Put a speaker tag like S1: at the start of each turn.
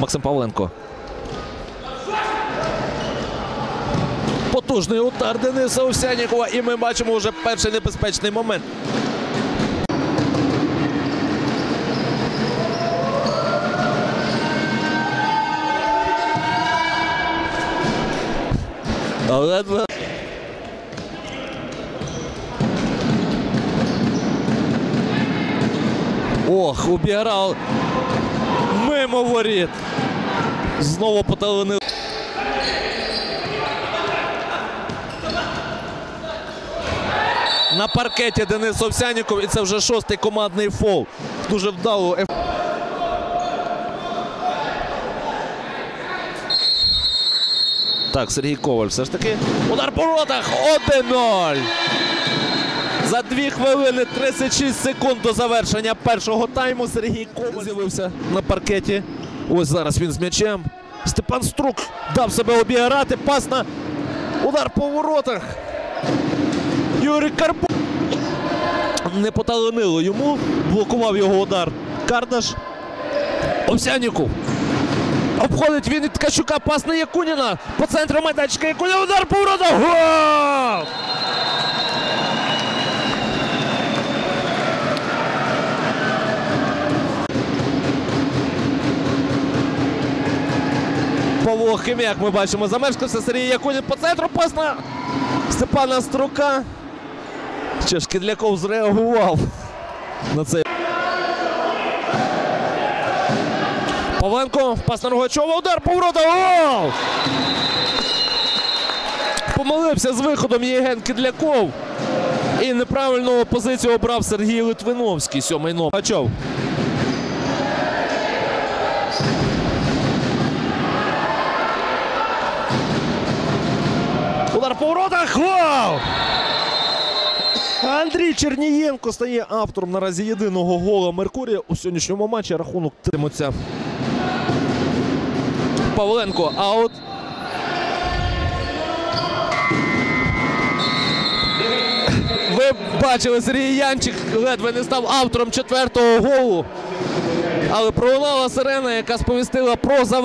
S1: Максим Павленко. Потужний удар Дениса Овсянікова. І ми бачимо вже перший небезпечний момент. Ох, обіграв мимо воріт. Знову поталенив. На паркеті Денис Овсяніков і це вже шостий командний фол. Дуже вдало. Так, Сергій Коваль все ж таки. Удар по воротах 1-0. За 2 хвилини 36 секунд до завершення першого тайму Сергій Коваль з'явився на паркеті. Ось зараз він з м'ячем. Степан Струк дав себе обіграти. Пас на удар по воротах. Юрій Карпо. Не поталенило йому. Блокував його удар. Кардаш. Овсяніков. Обходить він від Ткачука. Пас на Якуніна. По центру майданчика. Якуніна удар по воротах. Гол! Павло Хим'як ми бачимо. Замешкався Сергій Якунін по центру. Пас на Степана Струка. Ще ж Кідляков зреагував на цей. Павленко, пас на Рогачова, удар поворота. Гол! Помилився з виходом Євген Кідляков. І неправильну позицію обрав Сергій Литвиновський, сьомий номер. Удар по воротах. Гол! Андрій Чернієнко стає автором наразі єдиного гола Меркурія у сьогоднішньому матчі. Рахунок тримуться. Павленко аут. Ви бачили, Сергій Янчик ледве не став автором четвертого голу. Але пролунала сирена, яка сповістила про завершення.